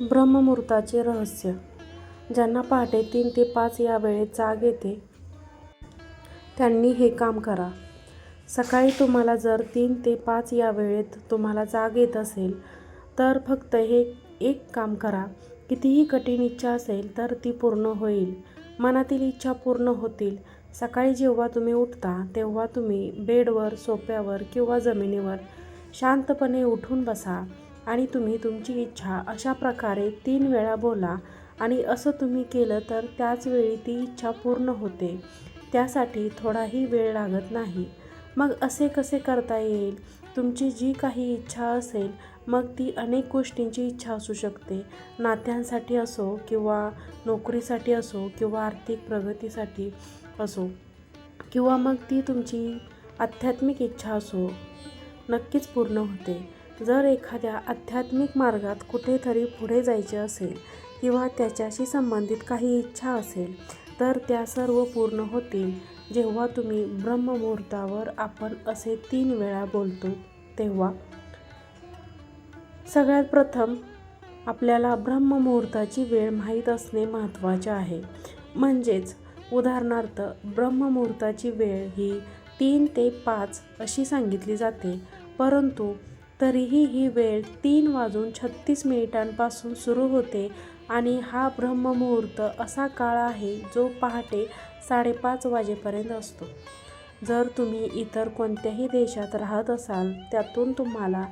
ब्रह्ममुहूर्ताचे रहस्य. ज्यांना पहाटे तीन ते पाच या वेळेत जाग येते त्यांनी हे काम करा. सकाळी तुम्हाला जर तीन ते पाच या वेळेत तुम्हाला जाग येत असेल तर फक्त हे एक काम करा. कितीही कठीण इच्छा असेल तर ती पूर्ण होईल. मनातील इच्छा पूर्ण होतील. सकाळी जेव्हा तुम्ही उठता तेव्हा तुम्ही बेडवर सोप्यावर किंवा जमिनीवर शांतपणे उठून बसा. आणि तुम्ही तुमची इच्छा अशा प्रकारे तीन वेळा बोला. आणि असं तुम्ही केलं तर त्याच वेळी ती इच्छा पूर्ण होते. त्यासाठी थोडाही वेळ लागत नाही. मग असे कसे करता येईल? तुमची जी काही इच्छा असेल मग ती अनेक गोष्टींची इच्छा असू शकते. नात्यांसाठी असो किंवा नोकरीसाठी असो किंवा आर्थिक प्रगतीसाठी असो किंवा मग ती तुमची आध्यात्मिक इच्छा असो नक्कीच पूर्ण होते. जर एखाद्या आध्यात्मिक मार्गात कुठेतरी पुढे जायचे असेल किंवा त्याच्याशी संबंधित काही इच्छा असेल तर त्या सर्व पूर्ण होतील. जेव्हा तुम्ही ब्रह्ममुहूर्तावर आपण असे तीन वेळा बोलतो तेव्हा. सगळ्यात प्रथम आपल्याला ब्रह्ममुहूर्ताची वेळ माहीत असणे महत्त्वाचे आहे. म्हणजेच उदाहरणार्थ ब्रह्ममुहूर्ताची वेळ ही तीन ते पाच अशी सांगितली जाते परंतु तरीही ही वेळ तीन वाजून छत्तीस मिनिटांपासून सुरू होते आणि हा ब्रह्ममुहूर्त असा काळ आहे जो पहाटे साडेपाच वाजेपर्यंत असतो. जर तुम्ही इतर कोणत्याही देशात राहत असाल त्यातून तुम्हाला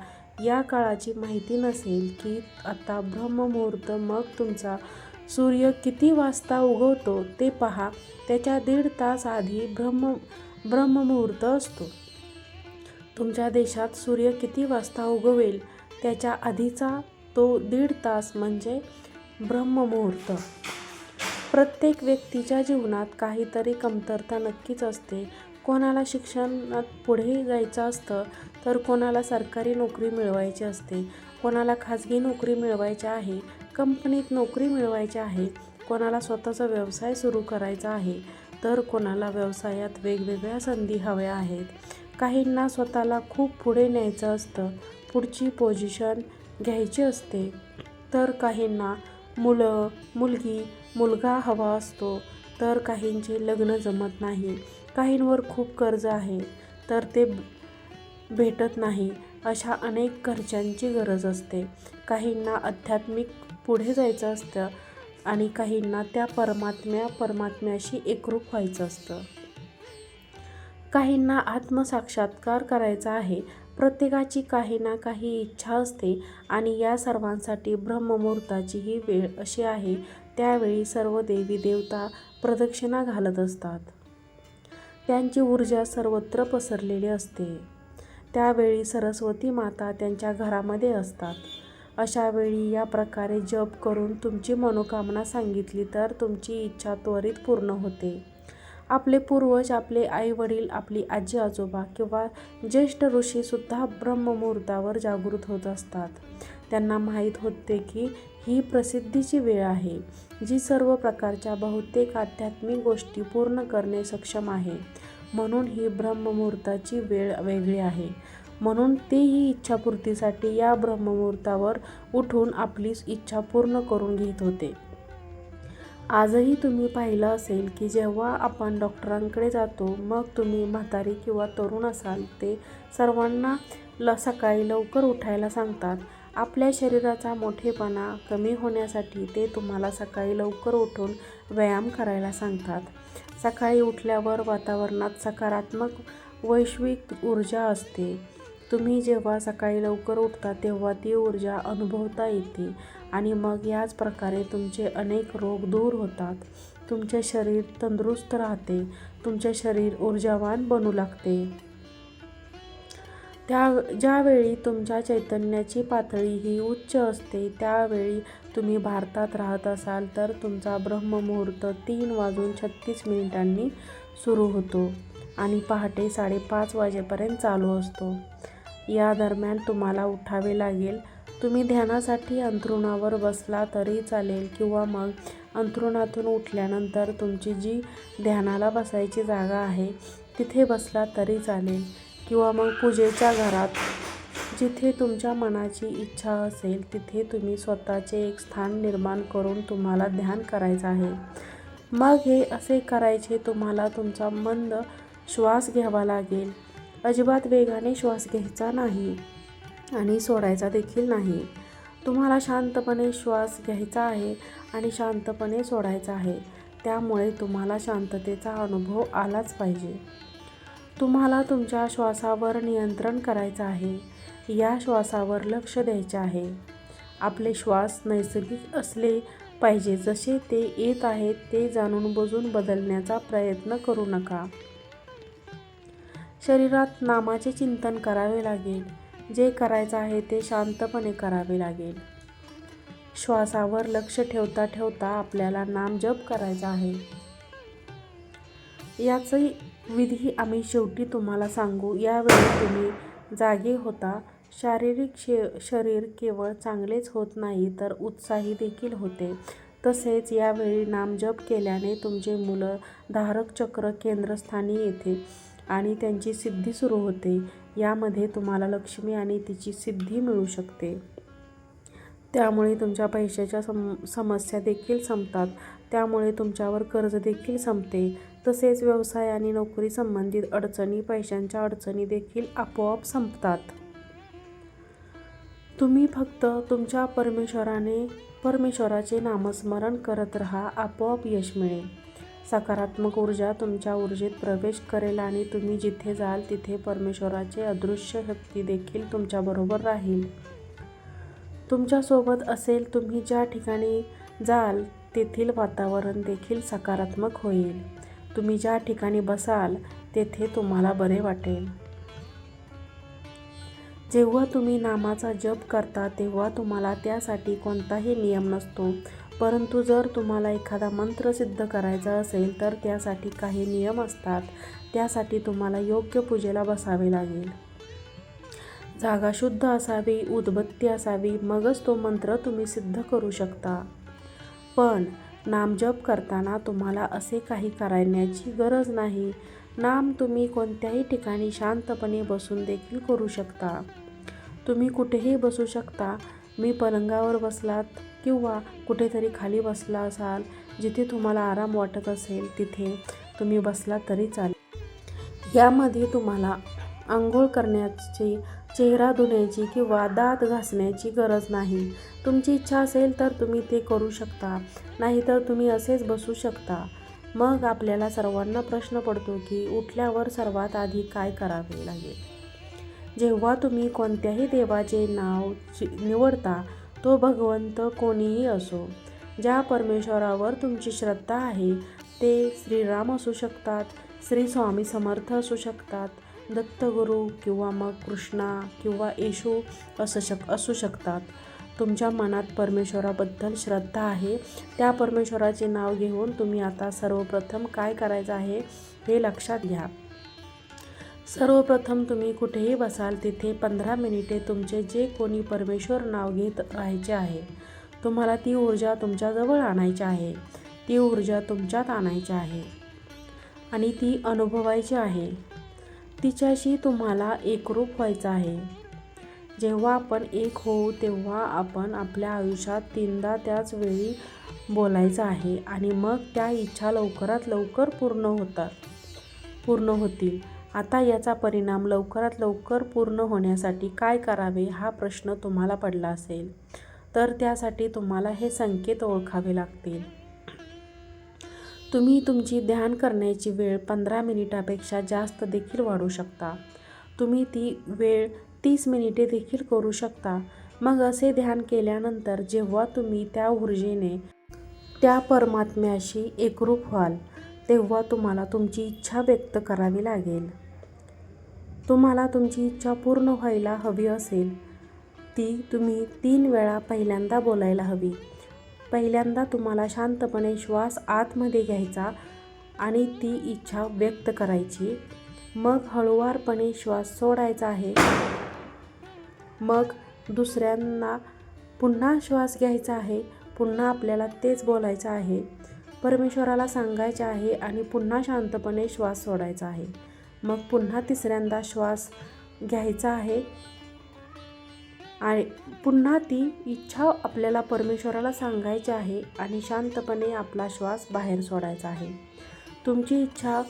या काळाची माहिती नसेल की आता ब्रह्ममुहूर्त मग तुमचा सूर्य किती वाजता उगवतो ते पहा. त्याच्या दीड तास आधी ब्रह्म ब्रह्ममुहूर्त असतो. तुमच्या देशात सूर्य किती वाजता उगवेल? त्याच्या आधीचा तो दीड तास म्हणजे ब्रह्ममुहूर्त. प्रत्येक व्यक्तीच्या जीवनात काहीतरी कमतरता नक्कीच असते. कोणाला शिक्षणात पुढे जायचं असतं तर कोणाला सरकारी नोकरी मिळवायची असते. कोणाला खाजगी नोकरी मिळवायची आहे कंपनीत नोकरी मिळवायची आहे. कोणाला स्वतःचा व्यवसाय सुरू करायचा आहे तर कोणाला व्यवसायात वेगवेगळ्या संधी हव्या आहेत. काहींना स्वतःला खूप पुढे न्यायचं असतं पुढची पोझिशन घ्यायची असते. तर काहींना मुलं मुलगी मुलगा हवा असतो तर काहींचे लग्न जमत नाही. काहींवर खूप कर्ज आहे तर ते भेटत नाही अशा अनेक घरच्यांची गरज असते. काहींना आध्यात्मिक पुढे जायचं असतं आणि काहींना त्या परमात्म्या परमात्म्याशी एकरूप व्हायचं असतं. काहींना आत्मसाक्षात्कार करायचा आहे प्रत्येकाची काही ना काही इच्छा असते आणि या सर्वांसाठी ब्रह्ममुहूर्ताची ही वेळ अशी आहे त्यावेळी सर्व देवी देवता प्रदक्षिणा घालत असतात. त्यांची ऊर्जा सर्वत्र पसरलेली असते. त्यावेळी सरस्वती माता त्यांच्या घरामध्ये असतात. अशा वेळी या प्रकारे जप करून तुमची मनोकामना सांगितली तर तुमची इच्छा त्वरित पूर्ण होते. आपले पूर्वज आपले आईवडील आपली आजी आजोबा किंवा ज्येष्ठ ऋषीसुद्धा ब्रह्ममुहूर्तावर जागृत होत असतात. त्यांना माहीत होते की ही प्रसिद्धीची वेळ आहे जी सर्व प्रकारच्या बहुतेक आध्यात्मिक गोष्टी पूर्ण करणे सक्षम आहे. म्हणून ही ब्रह्ममुहूर्ताची वेळ वेगळी आहे. म्हणून तेही इच्छापूर्तीसाठी या ब्रह्ममुहूर्तावर उठून आपली इच्छा पूर्ण करून घेत होते. आजही तुम्ही पाहिलं असेल की जेव्हा आपण डॉक्टरांकडे जातो मग तुम्ही म्हातारी किंवा तरुण असाल ते सर्वांना ल सकाळी लवकर उठायला सांगतात. आपल्या शरीराचा मोठेपणा कमी होण्यासाठी ते तुम्हाला सकाळी लवकर उठून व्यायाम करायला सांगतात. सकाळी उठल्यावर वातावरणात सकारात्मक वैश्विक ऊर्जा असते. तुम्ही जेव्हा सकाळी लवकर उठता तेव्हा ती ऊर्जा अनुभवता येते आणि मग याच प्रकारे तुमचे अनेक रोग दूर होतात. तुमचे शरीर तंदुरुस्त राहते. तुमचे शरीर ऊर्जावान बनू लागते. त्या ज्यावेळी तुमच्या चैतन्याची पातळी ही उच्च असते त्यावेळी तुम्ही भारतात राहत असाल तर तुमचा ब्रह्ममुहूर्त तीन वाजून छत्तीस मिनिटांनी सुरू होतो आणि पहाटे साडेपाच वाजेपर्यंत चालू असतो. या दरम्यान तुम्हाला उठावे लागेल. तुम्ही ध्यानासाठी अंथरुणावर बसला तरी चालेल किंवा मग अंथरुणातून उठल्यानंतर तुमची जी ध्यानाला बसायची जागा आहे तिथे बसला तरी चालेल. किंवा मग पूजेच्या घरात जिथे तुमच्या मनाची इच्छा असेल तिथे तुम्ही स्वतःचे एक स्थान निर्माण करून तुम्हाला ध्यान करायचं आहे. मग हे असे करायचे तुम्हाला तुमचा मंद श्वास घ्यावा लागेल. अजिबात वेगाने श्वास घ्यायचा नाही आणि सोडायचा देखील नाही. तुम्हाला शांतपणे श्वास घ्यायचा आहे आणि शांतपणे सोडायचा आहे. त्यामुळे तुम्हाला शांततेचा अनुभव आलाच पाहिजे. तुम्हाला तुमच्या श्वासावर नियंत्रण करायचं आहे. या श्वासावर लक्ष द्यायचे आहे. आपले श्वास नैसर्गिक असले पाहिजे. जसे ते येत आहेत ते जाणून बुजून बदलण्याचा प्रयत्न करू नका. शरीरात नामाचे चिंतन करावे लागेल. जे करायचं आहे ते शांतपणे करावे लागेल. श्वासावर लक्ष ठेवता ठेवता आपल्याला नाम जप करायचा आहे. याचही विधी आम्ही शेवटी तुम्हाला सांगू. यावेळी तुम्ही जागे होता. शारीरिक शे शरीर केवळ चांगलेच होत नाही तर उत्साही देखील होते. तसेच यावेळी नामजप केल्याने तुमचे मुलं धारक चक्र केंद्रस्थानी येते. आणि त्यांची सिद्धी सुरू होते. यामध्ये तुम्हाला लक्ष्मी आणि तिची सिद्धी मिळू शकते. त्यामुळे तुमच्या पैशाच्या सम समस्या देखील संपतात. त्यामुळे तुमच्यावर कर्ज देखील संपते. तसेच व्यवसाय आणि नोकरी संबंधित अडचणी पैशांच्या अडचणी देखील आपोआप संपतात. तुम्ही फक्त तुमच्या परमेश्वराने परमेश्वराचे नामस्मरण करत राहा. आपोआप यश मिळेल. सकारात्मक ऊर्जा तुमच्या ऊर्जेत प्रवेश करेल आणि तुम्ही जिथे जाल तिथे परमेश्वराचे अदृश्य शक्ती देखील तुमच्याबरोबर राहील. तुमच्यासोबत असेल तुम्ही ज्या ठिकाणी जाल तेथील वातावरण देखील सकारात्मक होईल. तुम्ही ज्या ठिकाणी बसाल तेथे तुम्हाला बरे वाटेल. जेव्हा तुम्ही नामाचा जप करता तेव्हा तुम्हाला त्यासाठी कोणताही नियम नसतो. परंतु जर तुम्हाला एखादा मंत्र सिद्ध करायचा असेल तर त्यासाठी काही नियम असतात. त्यासाठी तुम्हाला योग्य पूजेला बसावे लागेल. जागा शुद्ध असावी उदबत्ती असावी मगच तो मंत्र तुम्ही सिद्ध करू शकता. पण नामजप करताना तुम्हाला असे काही करण्याची गरज नाही. नाम तुम्ही कोणत्याही ठिकाणी शांतपणे बसून देखील करू शकता. तुम्ही कुठेही बसू शकता. मी पलंगावर बसलात. किंवा कुठेतरी खाली बसला असाल जिथे तुम्हाला आराम वाटत असेल तिथे तुम्ही बसला तरी चालेल. यामध्ये तुम्हाला आंघोळ करण्याची चेहरा धुण्याची किंवा दात घासण्याची गरज नाही. तुमची इच्छा असेल तर तुम्ही ते करू शकता नाहीतर तुम्ही असेच बसू शकता. मग आपल्याला सर्वांना प्रश्न पडतो की उठल्यावर सर्वात आधी काय करावे लागेल? जेव्हा तुम्ही कोणत्याही देवाचे नाव निवडता तो भगवंत कोणीही असो ज्या परमेश्वरावर तुमची श्रद्धा आहे ते श्रीराम असू शकतात श्री स्वामी समर्थ असू शकतात दत्तगुरू किंवा मग कृष्णा किंवा येशू असू शक असू शकतात. तुमच्या मनात परमेश्वराबद्दल श्रद्धा आहे त्या परमेश्वराचे नाव घेऊन तुम्ही आता सर्वप्रथम काय करायचं आहे हे लक्षात घ्या. सर्वप्रथम तुम्ही कुठेही बसाल तिथे पंधरा मिनिटे तुमचे जे कोणी परमेश्वर नाव घेत राहायचे आहे तुम्हाला ती ऊर्जा तुमच्याजवळ आणायची आहे. ती ऊर्जा तुमच्यात आणायची आहे आणि ती अनुभवायची आहे. तिच्याशी तुम्हाला एकरूप व्हायचं आहे. जेव्हा आपण एक होऊ तेव्हा आपण आपल्या आयुष्यात तीनदा त्याच वेळी बोलायचं आहे आणि मग त्या इच्छा लवकरात लवकर पूर्ण होतात पूर्ण होतील. आता याचा परिणाम लवकरात लवकर पूर्ण होण्यासाठी काय करावे हा प्रश्न तुम्हाला पडला असेल तर त्यासाठी तुम्हाला हे संकेत ओळखावे लागतील. तुम्ही तुमची ध्यान करण्याची वेळ पंधरा मिनिटापेक्षा जास्त देखील वाढू शकता. तुम्ही ती वेळ तीस मिनिटे देखील करू शकता. मग असे ध्यान केल्यानंतर जेव्हा तुम्ही त्या ऊर्जेने त्या परमात्म्याशी एकरूप व्हाल तेव्हा तुम्हाला तुमची इच्छा व्यक्त करावी लागेल. तुम्हाला तुमची इच्छा पूर्ण व्हायला हवी असेल ती तुम्ही तीन वेळा पहिल्यांदा बोलायला हवी. पहिल्यांदा तुम्हाला शांतपणे श्वास आतमध्ये घ्यायचा आणि ती इच्छा व्यक्त करायची. मग हळुवारपणे श्वास सोडायचा आहे. मग दुसऱ्यांना पुन्हा श्वास घ्यायचा आहे. पुन्हा आपल्याला तेच बोलायचं आहे. परमेश्वराला सांगायचे आहे आणि पुन्हा शांतपणे श्वास सोडायचा आहे. मग पुन्हा तिसऱ्यांदा श्वास घ्यायचा आहे. आणि पुन्हा ती इच्छा आपल्याला परमेश्वराला सांगायची आहे आणि शांतपणे आपला श्वास बाहेर सोडायचा आहे. तुमची इच्छा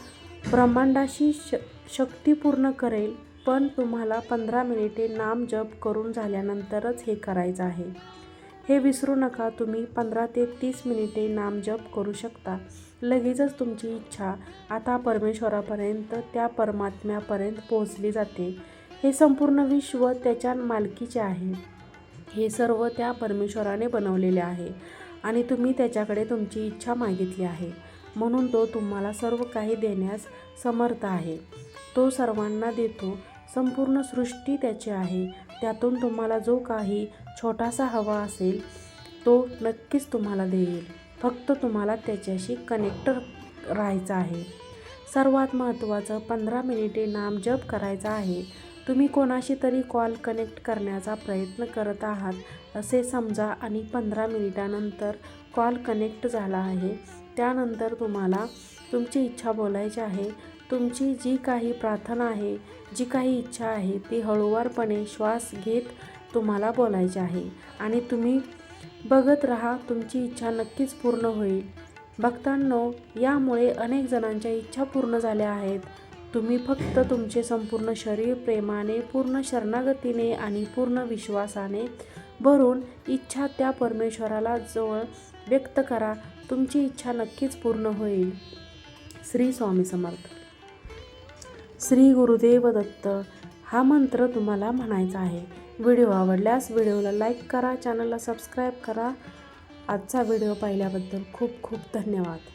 ब्रह्मांडाशी श शक्ती पूर्ण करेल पण तुम्हाला पंधरा मिनिटे नाम जप करून झाल्यानंतरच हे करायचं आहे. हे विसरू नका तुम्ही पंधरा ते तीस मिनिटे नाम जप करू शकता. लगेचच तुमची इच्छा आता परमेश्वरापर्यंत त्या परमात्म्यापर्यंत पोहोचली जाते. हे संपूर्ण विश्व त्याच्या मालकीचे आहे. हे सर्व त्या परमेश्वराने बनवलेले आहे आणि तुम्ही त्याच्याकडे तुमची इच्छा मागितली आहे. म्हणून तो तुम्हाला सर्व काही देण्यास समर्थ आहे. तो सर्वांना देतो. संपूर्ण सृष्टी त्याची आहे. त्यातून तुम्हाला जो काही छोटासा हवा असेल तो नक्कीच तुम्हाला देईल. फक्त तुम्हाला त्याच्याशी कनेक्ट राहायचं आहे. सर्वात महत्त्वाचं पंधरा मिनिटे नाम जप करायचा आहे. तुम्ही कोणाशी तरी कॉल कनेक्ट करण्याचा प्रयत्न करत आहात असे समजा आणि पंधरा मिनिटानंतर कॉल कनेक्ट झाला आहे. त्यानंतर तुम्हाला तुमची इच्छा बोलायची आहे. तुमची जी काही प्रार्थना आहे जी काही इच्छा आहे ती हळूवारपणे श्वास घेत तुम्हाला बोलायचे आहे. आणि तुम्ही बघत राहा तुमची इच्छा नक्कीच पूर्ण होईल. भक्तांनो यामुळे अनेक जणांच्या इच्छा पूर्ण झाल्या आहेत. तुम्ही फक्त तुमचे संपूर्ण शरीर प्रेमाने पूर्ण शरणागतीने आणि पूर्ण विश्वासाने भरून इच्छा त्या परमेश्वराला जवळ व्यक्त करा. तुमची इच्छा नक्कीच पूर्ण होईल. श्री स्वामी समर्थ. श्री गुरुदेव दत्त. हा मंत्र तुम्हाला म्हणायचा आहे. व्हिडिओ आवडल्यास व्हिडिओला लाईक करा चॅनलला सबस्क्राईब करा. आजचा व्हिडिओ पाहिल्याबद्दल खूप खूप धन्यवाद.